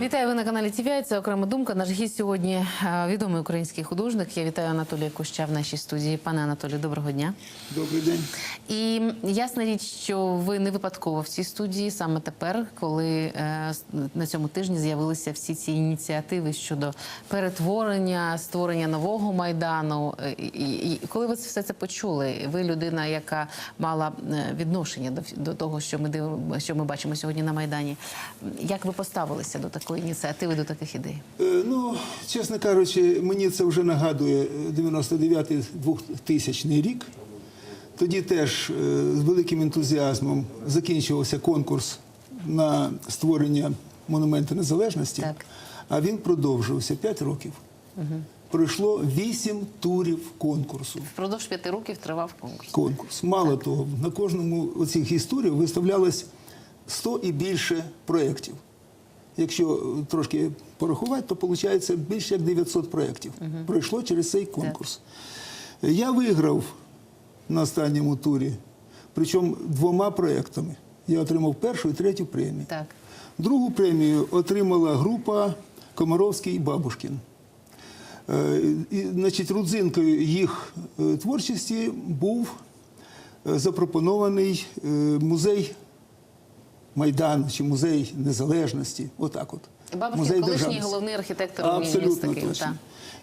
Вітаю ви на каналі ТВІ. Це окрема думка. Наш гість сьогодні е, відомий український художник. Я вітаю Анатолія Куща в нашій студії. Пане Анатолію, доброго дня. Добрий день. І ясна річ, що ви не випадково в цій студії саме тепер, коли е, на цьому тижні з'явилися всі ці ініціативи щодо перетворення, створення нового майдану. Е, І, коли ви все це почули, ви людина, яка мала відношення до, того, що ми дивимо, що ми бачимо сьогодні на майдані. Як ви поставилися до такої ініціативи, до таких ідей? Е, Ну, чесно кажучи, мені це вже нагадує 99-2000 рік. Тоді теж е, з великим ентузіазмом закінчувався конкурс на створення монументу незалежності, Так. а він продовжувався 5 років. Пройшло 8 турів конкурсу. Впродовж п'яти років тривав конкурс. конкурс. Мало того, на кожному оцих історій виставлялось 100 і більше проєктів. Якщо трошки порахувати, то виходить більше як 900 проєктів. Пройшло через цей конкурс. Я виграв на останньому турі, причому двома проєктами. Я отримав першу і третю премію. Так. Другу премію отримала група Комаровський і Бабушкін. Е, І, значить, родзинкою їх е, творчості був е, запропонований музей Майдану чи музей Незалежності. Отак от. Бабушкін Музей колишній державності. головний архітектор Абсолютно таким. точно. Так.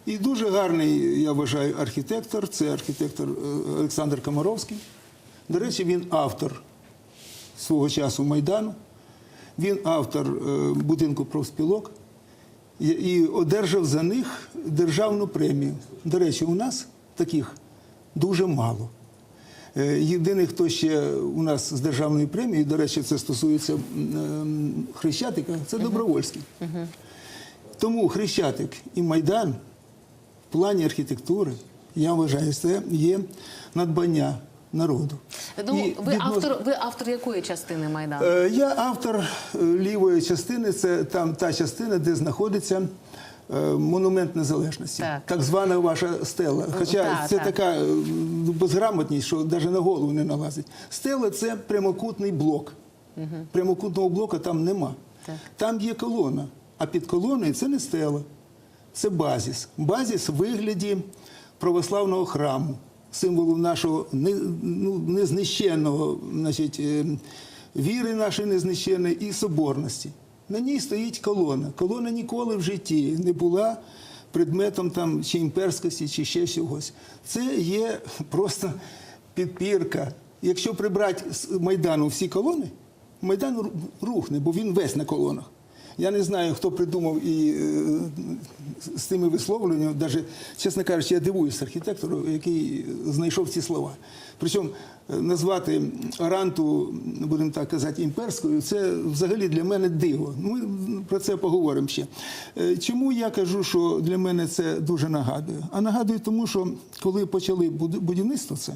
І дуже гарний, я вважаю, архітектор. Це архітектор е, Олександр Комаровський. До речі, він автор свого часу Майдану. Він автор е, будинку профспілок і одержав за них державну премію. До речі, у нас таких дуже мало. Е, Єдиний, хто ще у нас з державною премією, до речі, це стосується ем, Хрещатика, це Добровольський. Тому Хрещатик і Майдан в плані архітектури, я вважаю, це є надбання народу. І ви, відносно- автор, ви автор якої частини Майдану? Е, Я автор е, лівої частини, це там та частина, де знаходиться е, монумент незалежності, Так. звана ваша стела. Хоча так, це так. така е, ну, безграмотність, що навіть на голову не налазить. Стела це прямокутний блок. Прямокутного блока там нема. Так. Там є колона, а під колоною це не стела, це базіс. Базіс в вигляді православного храму, символу нашого ну, незнищенного, значить, е, віри нашої незнищенної і соборності. На ній стоїть колона. Колона ніколи в житті не була предметом там чи імперськості, чи ще чогось. Це є просто підпірка. Якщо прибрати з Майдану всі колони, Майдан рухне, бо він весь на колонах. Я не знаю, хто придумав і е, з тими висловленнями, навіть, чесно кажучи, я дивуюсь архітектору, який знайшов ці слова. Причому е, назвати Оранту, будемо так казати, імперською, це взагалі для мене диво. Ми про це поговоримо ще. Е, Чому я кажу, що для мене це дуже нагадує? А нагадує тому, що коли почали будівництво це,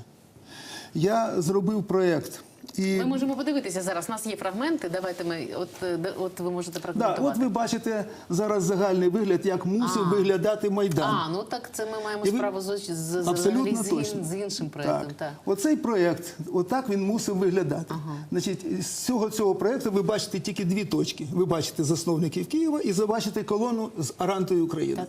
я зробив проєкт. І Ми можемо подивитися зараз. У нас є фрагменти. Давайте ми от, е, от ви можете Да, от ви бачите зараз загальний вигляд, як мусив А. виглядати Майдан. А, ну так це ми маємо І справу з, з, з, Абсолютно з, точно. з іншим проєктом. Так. Оцей проєкт, отак він мусив виглядати. Значить, з цього цього проєкту ви бачите тільки дві точки. Ви бачите засновників Києва і забачите колону з Арантою України.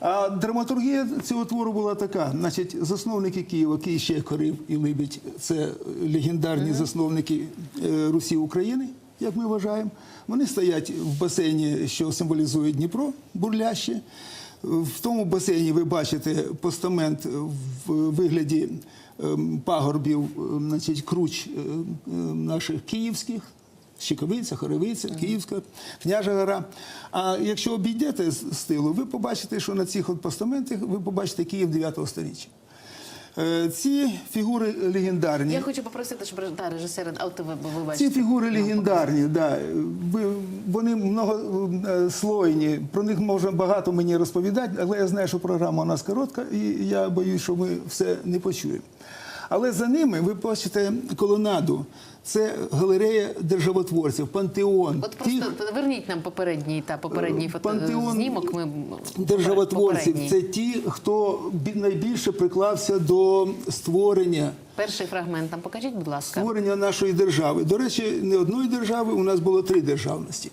А драматургія цього твору була така: значить, засновники Києва, Кий ще Корив і Либідь це легендарні засновники е, Русі України, як ми вважаємо. Вони стоять в басейні, що символізує Дніпро, бурляще. В тому басейні ви бачите постамент в вигляді ем, пагорбів, ем, значить, круч е, е, наших київських. Щековиця, Хоровиця, Київська, Княжа гора. А якщо обійдете з з тилу, ви побачите, що на цих от постаментах ви побачите Київ 9 століття. Е, Ці фігури легендарні. Я хочу попросити, щоб да, режисери, а от ви, Ці фігури легендарні, да. Вони многослойні, про них можна багато мені розповідати, але я знаю, що програма у нас коротка, і я боюсь, що ми все не почуємо. Але за ними ви бачите колонаду. Це галерея державотворців, пантеон. От тих просто верніть нам попередній та попередній фото Пантеон знімок. Ми державотворців попередній. це ті, хто найбільше приклався до створення Перший фрагмент нам покажіть, будь ласка. Створення нашої держави. До речі, не одної держави, у нас було три державності.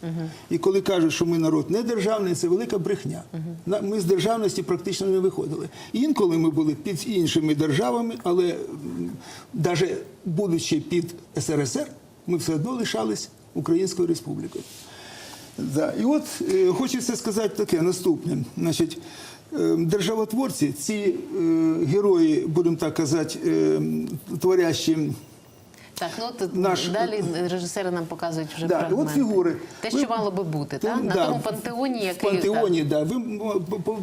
І коли кажуть, що ми народ не державний, це велика брехня. Ми з державності практично не виходили. Інколи ми були під іншими державами, але навіть будучи під СРСР, ми все одно лишались Українською республікою. Да. І от е, хочеться сказати таке наступне. Значить, державотворці, ці е, герої, будемо так казати, е, творящі Так, ну от Наш- далі режисери нам показують вже Да, фрагменти. от фігури. Те, Ви- що мало би бути, так? На тому пантеоні, який в пантеоні, да. Ви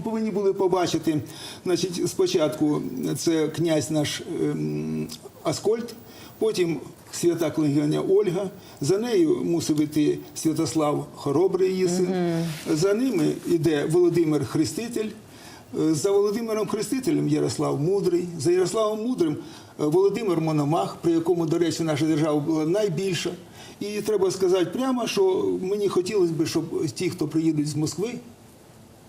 повинні були побачити, значить, спочатку це князь наш ем, Аскольд, потім свята княгиня Ольга, за нею мусив іти Святослав Хоробрий її син. За ними йде Володимир Хреститель. Е, За Володимиром Хрестителем Ярослав Мудрий, за Ярославом Мудрим е, Володимир Мономах, при якому, до речі, наша держава була найбільша. І треба сказати прямо, що мені хотілося б, щоб ті, хто приїдуть з Москви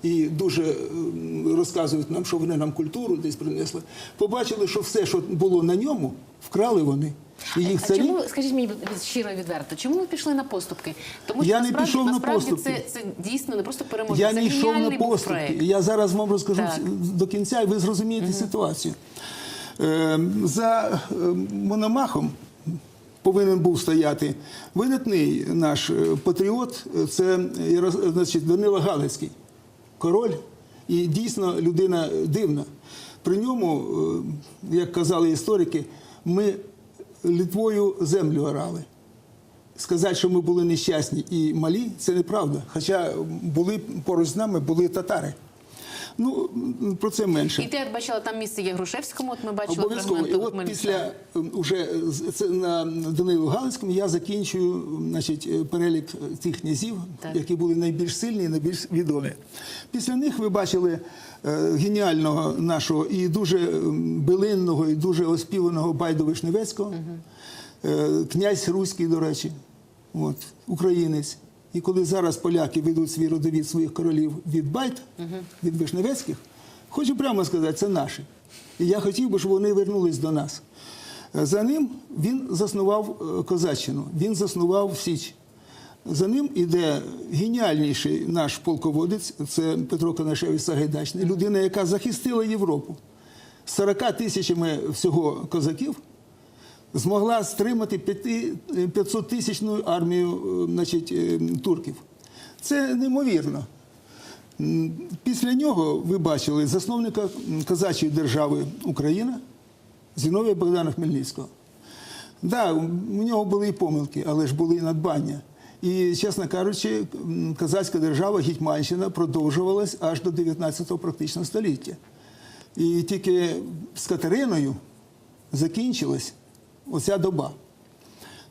і дуже ем, розказують нам, що вони нам культуру десь принесли, побачили, що все, що було на ньому, вкрали вони. І їх А царі. чому, скажіть мені щиро і відверто, чому ви пішли на поступки? Тому Я не насправді, пішов на поступки. Це, це дійсно не просто перемога. Я це не йшов на поступки. Я зараз вам розкажу Так. до кінця, і ви зрозумієте ситуацію. Е, За е, Мономахом повинен був стояти видатний наш е, патріот, е, це Яро- значить, Данила Галицький, король і дійсно людина дивна. При ньому, е, як казали історики, ми Литвою землю орали. Сказати, що ми були нещасні і малі, це неправда. Хоча були поруч з нами були татари. Ну, про це менше. І ти я бачила там місце є Грушевському. От ми бачили Обов'язково. І от після ем, уже з- це на Данилу Галицькому я закінчую значить, е, перелік е, тих князів, Так. які були найбільш сильні і найбільш відомі. Після них ви бачили е, геніального нашого і дуже ем, билинного, і дуже оспіваного Байду Вишневецького, Е, князь Руський, до речі, от, українець. І коли зараз поляки ведуть свій родовід своїх королів від Байт, від Вишневецьких, хочу прямо сказати, це наші. І я хотів би, щоб вони вернулись до нас. За ним він заснував е, Козаччину, він заснував Січ. За ним іде геніальніший наш полководець, це Петро Конашевич Сагайдачний, людина, яка захистила Європу. 40 тисячами всього козаків змогла стримати 500 тисячну армію е, значить, е, турків. Це неймовірно. Після нього ви бачили засновника м, козачої держави Україна Зіновія Богдана Хмельницького. Так, да, у нього були і помилки, але ж були і надбання. І, чесно кажучи, м, козацька держава Гетьманщина продовжувалась аж до 19-го практично століття. І тільки з Катериною закінчилась оця доба.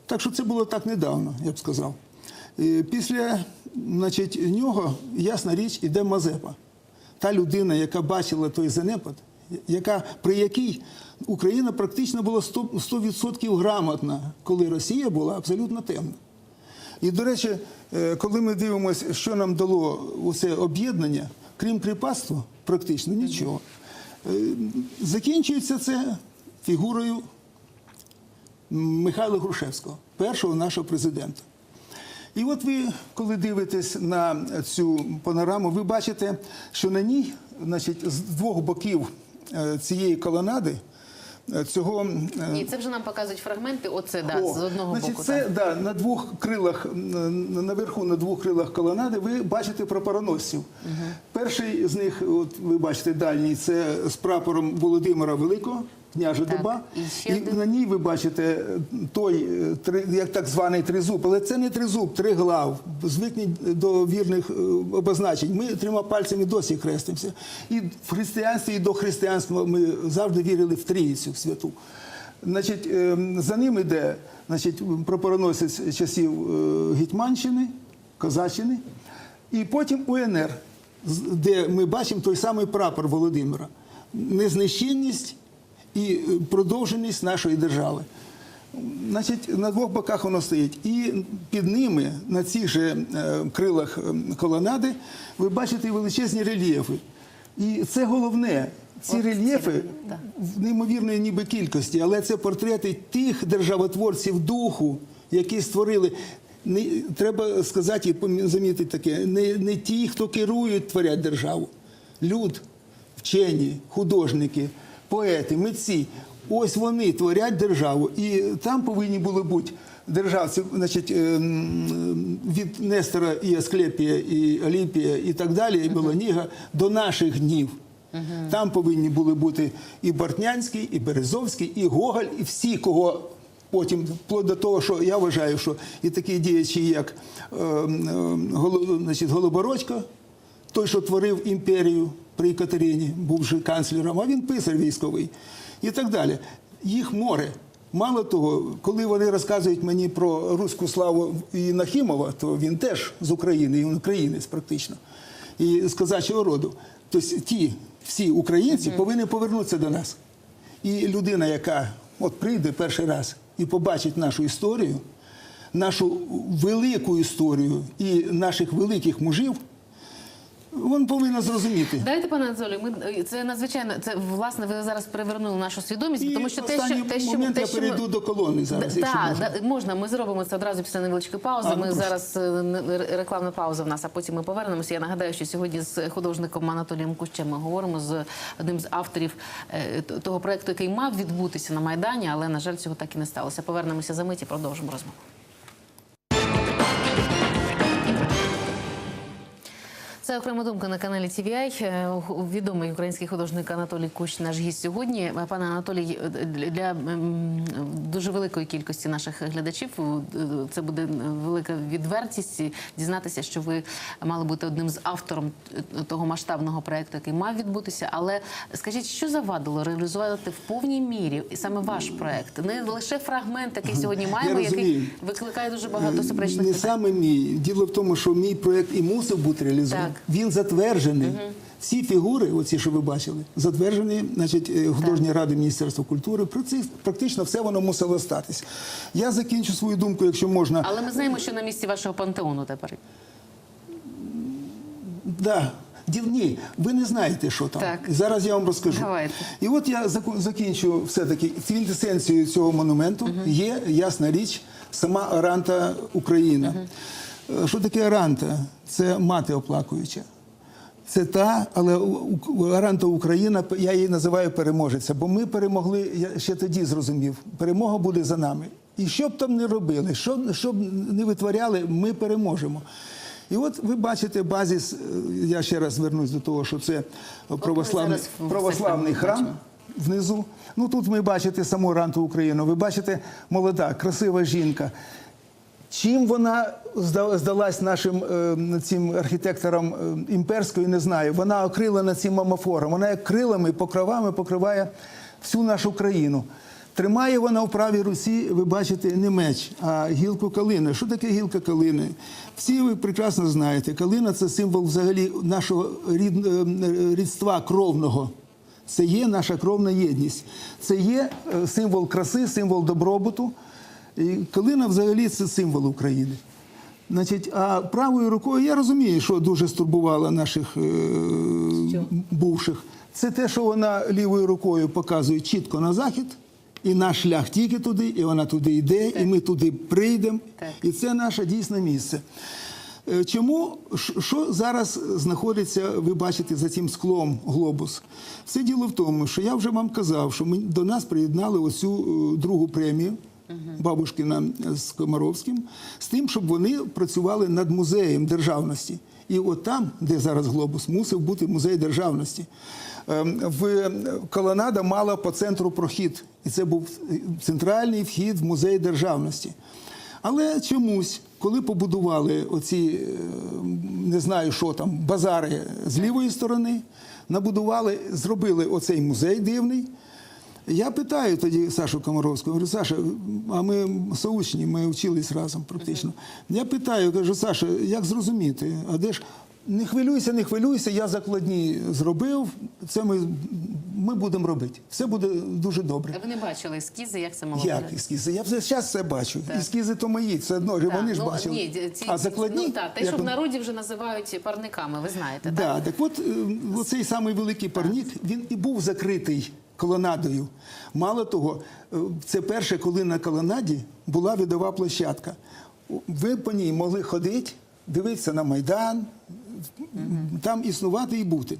Так що це було так недавно, я б сказав. Після значить, нього, ясна річ, іде Мазепа. Та людина, яка бачила той занепад, яка, при якій Україна практично була 100%, 100% грамотна, коли Росія була абсолютно темна. І, до речі, е, коли ми дивимося, що нам дало усе об'єднання, крім кріпацтва, практично нічого. Е, Закінчується це фігурою Михайла Грушевського, першого нашого президента. І от ви, коли дивитесь на цю панораму, ви бачите, що на ній, значить, з двох боків е, цієї колонади, е, цього е, Ні, це вже нам показують фрагменти. Оце да, о, з одного значить, боку. це так. да, на двох крилах, наверху на двох крилах колонади ви бачите прапороносців. Перший з них, от ви бачите, дальній, це з прапором Володимира Великого. Княжа Так, доба, і ще і один. на ній ви бачите е, той, е, як так званий тризуб, але це не тризуб, триглав. Звикніть до вірних е, обозначень. Ми трьома пальцями досі хрестимося. І в християнстві, і до християнства ми завжди вірили в Трійцю святу. Значить, за ним йде значить, прапороносець часів Гетьманщини, Козаччини, і потім УНР, де ми бачимо той самий прапор Володимира. Незнищенність і е, продовженість нашої держави. Значить, на двох боках воно стоїть. І під ними, на цих же е, крилах е, колонади, ви бачите величезні рельєфи. І це головне ці От рельєфи в неймовірної ніби кількості, але це портрети тих державотворців духу, які створили. Не, треба сказати і замітити таке: не, не ті, хто керують, творять державу. Люд, вчені, художники, поети, митці. Ось вони творять державу. І там повинні були бути державці, значить, ем, від Нестора і Асклепія, і Олімпія, і так далі, і Белоніга до наших днів. Там повинні були бути і Бортнянський, і Березовський, і Гоголь, і всі, кого потім, вплоть до того, що я вважаю, що і такі діячі, як е, е, значить, Голобородько, той, що творив імперію при Катерині, був же канцлером, а він писар військовий і так далі. Їх море. Мало того, коли вони розказують мені про руську славу і Нахімова, то він теж з України, і він українець практично, і з козачого роду. Тобто ті всі українці повинні повернутися до нас. І людина, яка от прийде перший раз і побачить нашу історію, нашу велику історію і наших великих мужів, він повинен зрозуміти. Дайте, пане Анатолію, ми це надзвичайно це власне. Ви зараз перевернули нашу свідомість, І тому що те, що те, що момент те, я що ми- до колони зараз. Так, можна. можна. Ми зробимо це одразу після невеличкої паузи. А, ну, ми прошу. зараз е, рекламна пауза в нас, а потім ми повернемося. Я нагадаю, що сьогодні з художником Анатолієм Кущем ми говоримо з одним з авторів е, того проекту, який мав відбутися на майдані, але на жаль, цього так і не сталося. Повернемося за мить і продовжимо розмову. Це окрема думка на каналі TVI. Е, Відомий український художник Анатолій Кущ, наш гість сьогодні. Е, Пане Анатолій, е, для- дуже великої кількості наших глядачів це буде велика відвертість дізнатися, що ви мали бути одним з автором того масштабного проекту, який мав відбутися. Але скажіть, що завадило реалізувати в повній мірі саме ваш проект? Не лише фрагмент, який сьогодні маємо, який викликає дуже багато суперечних Не саме мій. Діло в тому, що мій проєкт і мусив бути реалізований. Так. Він затверджений. Всі фігури, оці, що ви бачили, затверджені значить, е, художньою радою Міністерства культури. Праці- Практично все воно мусило статись. Я закінчу свою думку, якщо можна. Але ми знаємо, що на місці вашого пантеону тепер. Да. Діл, ні, ви не знаєте, що там. Так. Зараз я вам розкажу. Давайте. І от я закінчу все-таки квінтесенцією цього монументу є, ясна річ, сама Аранта Україна. Е, Що таке Аранта? Це мати оплакуюча. Це та, але Аранта Україна, я її називаю переможеця, бо ми перемогли, я ще тоді зрозумів, перемога буде за нами. І що б там не робили, що, що б не витворяли, ми переможемо. І от ви бачите базіс, е, я ще раз звернусь до того, що це православний, православний храм внизу. Ну тут ми бачите саму Ранту Україну, ви бачите молода, красива жінка. Чим вона здалась нашим е, цим архітекторам е, імперською, не знаю. Вона окрилена цим амофором. Вона як крилами, покровами покриває всю нашу країну. Тримає вона в правій руці, ви бачите, не меч, а гілку калини. Що таке гілка калини? Всі ви прекрасно знаєте. Калина це символ взагалі нашого рід, е, рідства кровного. Це є наша кровна єдність. Це є символ краси, символ добробуту. І калина взагалі це символ України. Значить, а правою рукою я розумію, що дуже стурбувало наших е, бувших. Це те, що вона лівою рукою показує чітко на захід, і наш шлях тільки туди, і вона туди йде, і ми туди прийдемо. І це наше дійсне місце. Е, Чому що зараз знаходиться, ви бачите, за цим склом глобус? Все діло в тому, що я вже вам казав, що ми до нас приєднали оцю е, другу премію. Бабушкіна з Комаровським, з тим, щоб вони працювали над музеєм державності. І от там, де зараз глобус, мусив бути музей державності. Ем, В колонада мала по центру прохід, і це був центральний вхід в музей державності. Але чомусь, коли побудували оці, е, не знаю, що там, базари з лівої сторони, набудували, зробили оцей музей дивний. Я питаю тоді Сашу Комаровського, говорю, Саша, а ми соучні, ми вчились разом практично. Я питаю, кажу, Саша, як зрозуміти? А де ж не хвилюйся, не хвилюйся, я закладні зробив. Це ми ми будемо робити. Все буде дуже добре. Ви не бачили ескізи, як це могло Як бути? ескізи? Я вже зараз все бачу. Так. Ескізи то мої, це одно, Так, вони ж ну, бачили. Ні, ці, а закладні? Ну, так, те, як що в народі вже називають парниками, ви знаєте, так? Да, так от е, оцей самий великий парнік, він і був закритий колонадою. Мало того, е, це перше, коли на колонаді була відова площадка. Ви по ній могли ходити, дивитися на Майдан, там існувати і бути.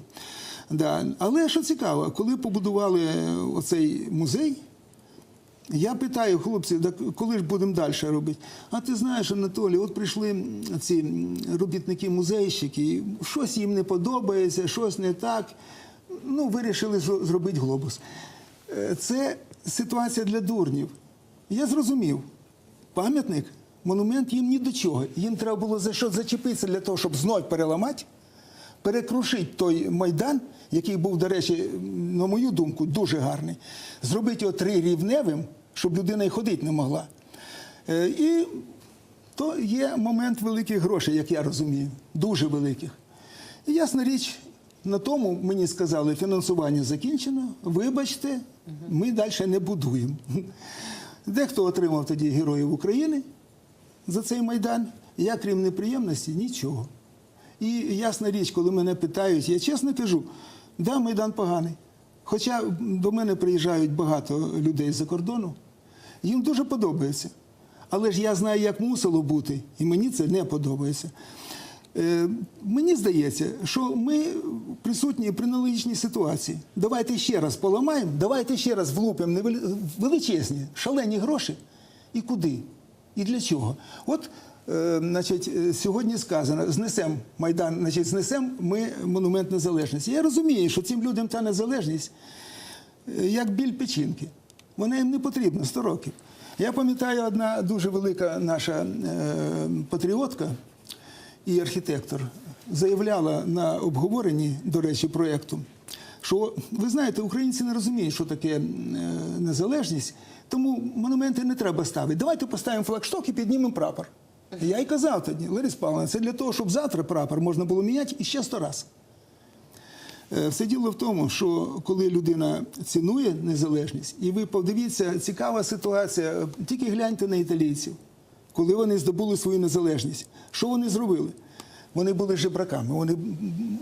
Да. Але що цікаво, коли побудували оцей музей, я питаю хлопців, коли ж будемо далі робити? А ти знаєш, Анатолій, от прийшли ці робітники-музейщики, щось їм не подобається, щось не так. Ну, вирішили зробити глобус. Е, Це ситуація для дурнів. Я зрозумів, пам'ятник, монумент їм ні до чого. Їм треба було за що зачепитися для того, щоб знов переламати, перекрушити той майдан, який був, до речі, на мою думку, дуже гарний, зробити його трирівневим, щоб людина й ходити не могла. Е, І то є момент великих грошей, як я розумію, дуже великих. І ясна річ, на тому мені сказали, фінансування закінчено. Вибачте, ми далі не будуємо. Дехто отримав тоді Героїв України за цей майдан. Я, крім неприємності, нічого. І ясна річ, коли мене питають, я чесно кажу, да, майдан поганий. Хоча до мене приїжджають багато людей з-за кордону, їм дуже подобається. Але ж я знаю, як мусило бути, і мені це не подобається. Е, мені здається, що ми присутні при аналогічній ситуації. Давайте ще раз поламаємо, давайте ще раз влупимо величезні, шалені гроші. І куди? І для чого? От, е, значить, е, сьогодні сказано, знесемо Майдан, значить, знесемо ми монумент незалежності. Я розумію, що цим людям та незалежність як біль печінки. Вона їм не потрібна 100 років. Я пам'ятаю, одна дуже велика наша е, патріотка і архітектор заявляла на обговоренні, до речі, проєкту, що ви знаєте, українці не розуміють, що таке е, незалежність, тому монументи не треба ставити. Давайте поставимо флагшток і піднімемо прапор. Я й казав тоді, Лариса Павловна, це для того, щоб завтра прапор можна було міняти і ще сто раз. Е, Все діло в тому, що коли людина цінує незалежність, і ви подивіться, цікава ситуація, тільки гляньте на італійців, коли вони здобули свою незалежність. Що вони зробили? Вони були жебраками, вони,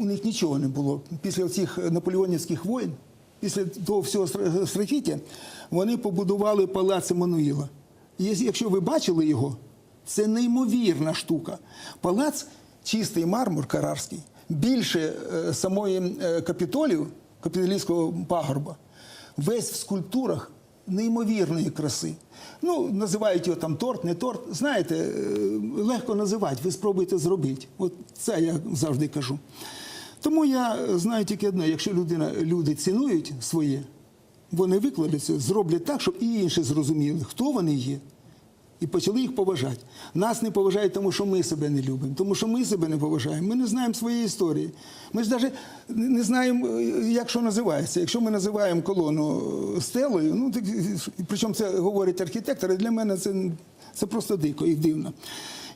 у них нічого не було. Після цих наполеонівських воєн, після того всього стра- страхіття, вони побудували палац Еммануїла. Якщо ви бачили його, це неймовірна штука. Палац чистий мармур карарський, більше е, самої е, капітолію, капітолійського пагорба, весь в скульптурах неймовірної краси. Ну, називають його там торт, не торт. Знаєте, е, легко називати, ви спробуйте зробити. От це я завжди кажу. Тому я знаю тільки одне: якщо людина, люди цінують своє, вони викладуться, зроблять так, щоб і інші зрозуміли, хто вони є. І почали їх поважати. Нас не поважають, тому що ми себе не любимо, тому що ми себе не поважаємо. Ми не знаємо своєї історії. Ми ж навіть не знаємо, е, як що називається. Якщо ми називаємо колону е, стелою, ну так, причому це говорять архітектори, для мене це, це просто дико і дивно.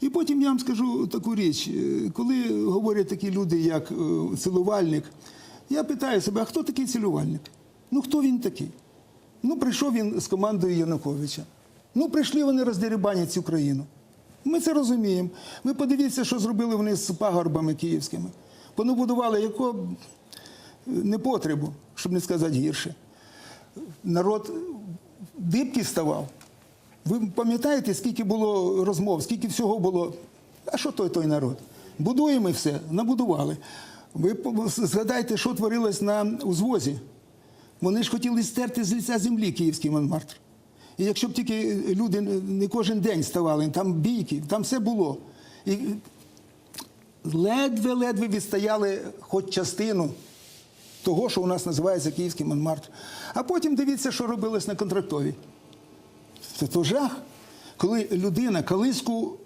І потім я вам скажу таку річ, Е, коли говорять такі люди, як е, цілувальник, я питаю себе, а хто такий цілувальник? Ну хто він такий? Ну, прийшов він з командою Януковича. Ну, прийшли вони роздерибанять цю країну. Ми це розуміємо. Ви подивіться, що зробили вони з пагорбами київськими. Понабудували якого непотребу, щоб не сказати гірше. Народ дибки ставав. Ви пам'ятаєте, скільки було розмов, скільки всього було. А що той той народ? Будуємо і все, набудували. Ви згадайте, що творилось на узвозі. Вони ж хотіли стерти з лиця землі київський Монмартр. І якщо б тільки люди не кожен день ставали, там бійки, там все було. І ледве-ледве відстояли хоч частину того, що у нас називається Київський Монмартр. А потім дивіться, що робилось на контрактовій. Це то жах, коли людина колиску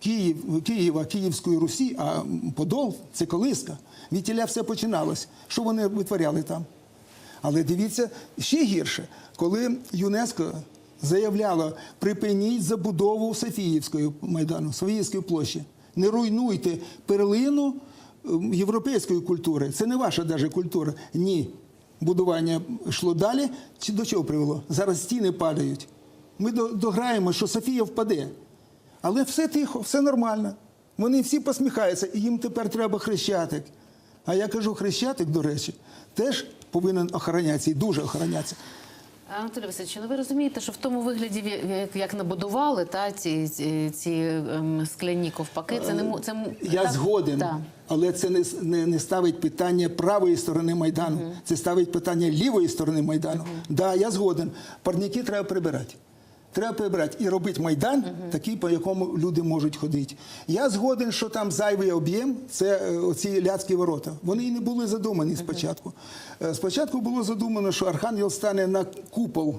Київ, Києва, Київської Русі, а Подол це колиска. Від тіля все починалось. Що вони витворяли там? Але дивіться ще гірше, коли ЮНЕСКО заявляло, припиніть забудову Софіївської майдану, Софіївської площі. Не руйнуйте перлину ем, європейської культури. Це не ваша даже культура. Ні. будування йшло далі, чи до чого привело? Зараз стіни падають. Ми дограємо, що Софія впаде. Але все тихо, все нормально. Вони всі посміхаються, і їм тепер треба хрещатик. А я кажу, хрещатик, до речі, теж повинен охоронятися і дуже охоронятися. Анатолій Васильович, ну ви розумієте, що в тому вигляді, як, як набудували та, ці, ці, ці ем, скляні ковпаки, це не це Я так- згоден, да. але це не, не, не ставить питання правої сторони Майдану, це ставить питання лівої сторони Майдану. Так, да, я згоден. Парники треба прибирати. Треба прибирати і робити майдан такий, по якому люди можуть ходити. Я згоден, що там зайвий об'єм це е, оці ляцькі ворота. Вони і не були задумані спочатку. Е, Спочатку було задумано, що архангел стане на купол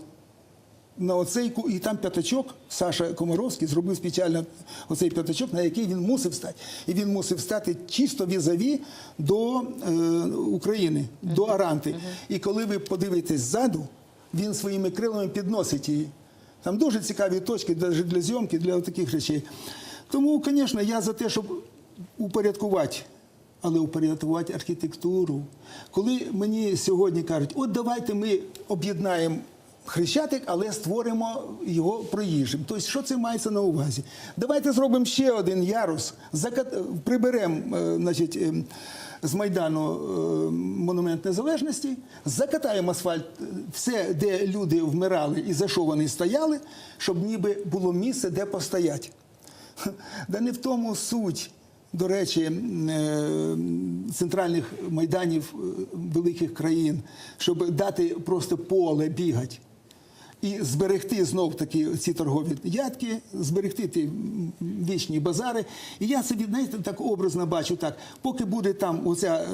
на оцей і там п'ятачок Саша Комаровський зробив спеціально оцей п'ятачок, на який він мусив стати. І він мусив стати чисто візаві до е, України, до Аранти. І коли ви подивитесь ззаду, він своїми крилами підносить її. Там дуже цікаві точки навіть для зйомки, для таких речей. Тому, звісно, я за те, щоб упорядкувати але упорядкувати архітектуру. Коли мені сьогодні кажуть, от давайте ми об'єднаємо хрещатик, але створимо його проїжджим. Тобто, що це мається на увазі? Давайте зробимо ще один ярус, приберемо е, значить, е, з Майдану е, монумент незалежності, закатаємо асфальт, е, все, де люди вмирали і за що вони стояли, щоб ніби було місце, де постояти. Да не в тому суть. До речі, е, центральних майданів великих країн, щоб дати просто поле бігати і зберегти знов таки ці торгові ядки, зберегти ті вічні базари. І я собі, знаєте, так образно бачу так, поки буде там оця е,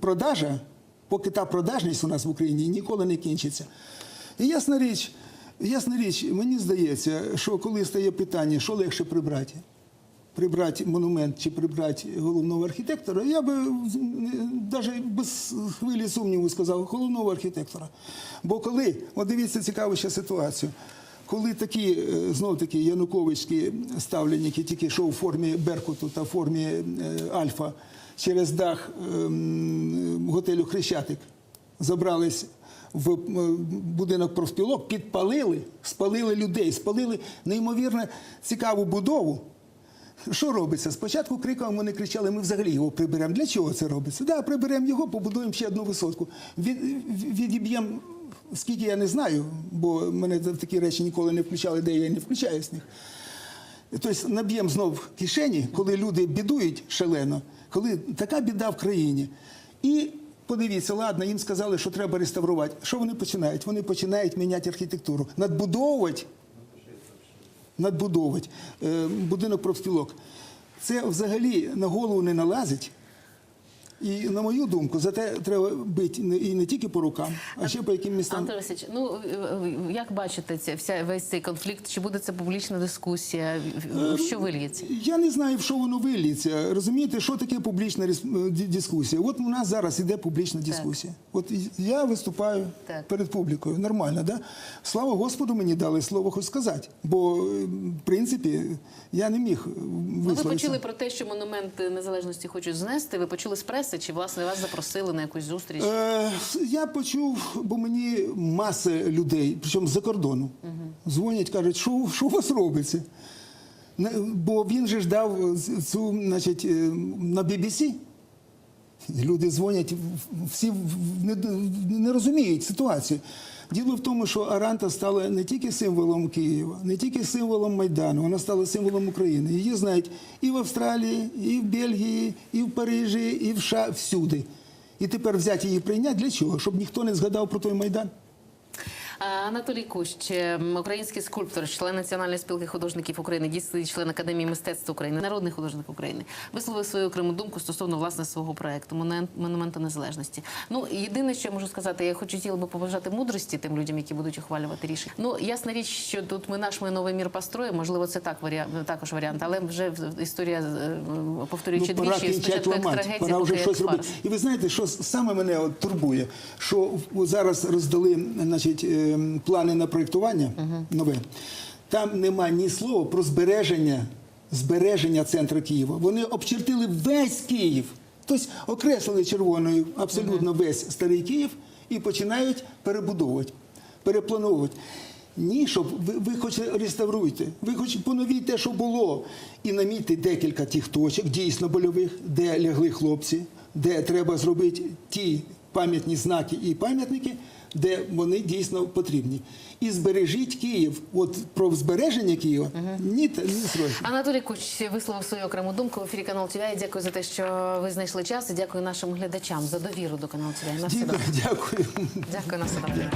продажа, поки та продажність у нас в Україні ніколи не кінчиться. І ясна річ, ясна річ, мені здається, що коли стає питання, що легше прибрати. Прибрати монумент чи прибрати головного архітектора, я би навіть без хвилі сумніву сказав головного архітектора. Бо коли, от дивіться цікаву ще ситуацію, коли такі, е, знов таки, януковицькі ставленники, тільки що у формі Беркуту та в формі е, Альфа через дах ем, готелю Хрещатик забрались в е, будинок профспілок, підпалили, спалили людей, спалили неймовірно цікаву будову. Що робиться? Спочатку криком вони кричали, ми взагалі його приберемо. Для чого це робиться? Да, приберемо його, побудуємо ще одну висотку. Від, відіб'ємо, скільки я не знаю, бо мене в такі речі ніколи не включали, де я не включаюсь в них. Тобто наб'ємо знов кишені, коли люди бідують шалено, коли така біда в країні. І подивіться, ладно, їм сказали, що треба реставрувати. Що вони починають? Вони починають міняти архітектуру, надбудовувати надбудовувати е, будинок профспілок. Це взагалі на голову не налазить. І, на мою думку, за те треба бити не- і не тільки по рукам, а ще по яким містам. Антон Васильович, ну е, е, як бачите ця вся весь цей конфлікт? Чи буде це публічна дискусія? Що вильється? Я не знаю, в що воно виліться. Розумієте, що таке публічна е, дискусія? От у нас зараз іде публічна дискусія. От я виступаю Так. перед публікою. Нормально, да? Слава Господу, мені дали слово хоч сказати. Бо, е, в принципі, я не міг Ну, ви почули про те, що монумент незалежності хочуть знести. Ви почули з преси, чи власне вас запросили на якусь зустріч? Е, я почув, бо мені маса людей, причому з-за кордону, дзвонять, кажуть, що, що у вас робиться? Бо він же ж дав цю, значить, е, на BBC. Люди дзвонять, всі не, не розуміють ситуацію. Діло в тому, що Аранта стала не тільки символом Києва, не тільки символом Майдану, вона стала символом України. Її знають і в Австралії, і в Бельгії, і в Парижі, і в США, всюди. І тепер взяти її прийняти для чого? Щоб ніхто не згадав про той Майдан. Анатолій Кущ, ем, український скульптор, член Національної спілки художників України, дійсний член Академії мистецтв України, народний художник України, висловив свою окрему думку стосовно власне свого проекту «Монумент- монументу незалежності. Ну єдине, що я можу сказати, я хочу хотіла би побажати мудрості тим людям, які будуть ухвалювати рішення. Ну ясна річ, що тут ми наш ми новий мір построїмо. Можливо, це так варіант, також варіант, але вже історія е, повторюючи Ну, двічі, спочатку як трагедія, пора вже щось робити. І ви знаєте, що саме мене от турбує, що зараз роздали значить, ем, плани на проєктування нове. Там нема ні слова про збереження, збереження центру Києва. Вони обчертили весь Київ. Тобто окреслили червоною абсолютно весь старий Київ і починають перебудовувати, переплановувати. Ні, щоб ви, ви хоч реставруйте, ви хоч поновіть те, що було, і намітьте декілька тих точок, дійсно больових, де лягли хлопці, де треба зробити ті пам'ятні знаки і пам'ятники, де вони дійсно потрібні. І збережіть Київ. От про збереження Києва ні, та- ні срочно. Анатолій Куч висловив свою окрему думку в ефірі каналу ТВ. Дякую за те, що ви знайшли час. І дякую нашим глядачам за довіру до каналу ТВ. На все добре. Дякую. Дякую на все добре.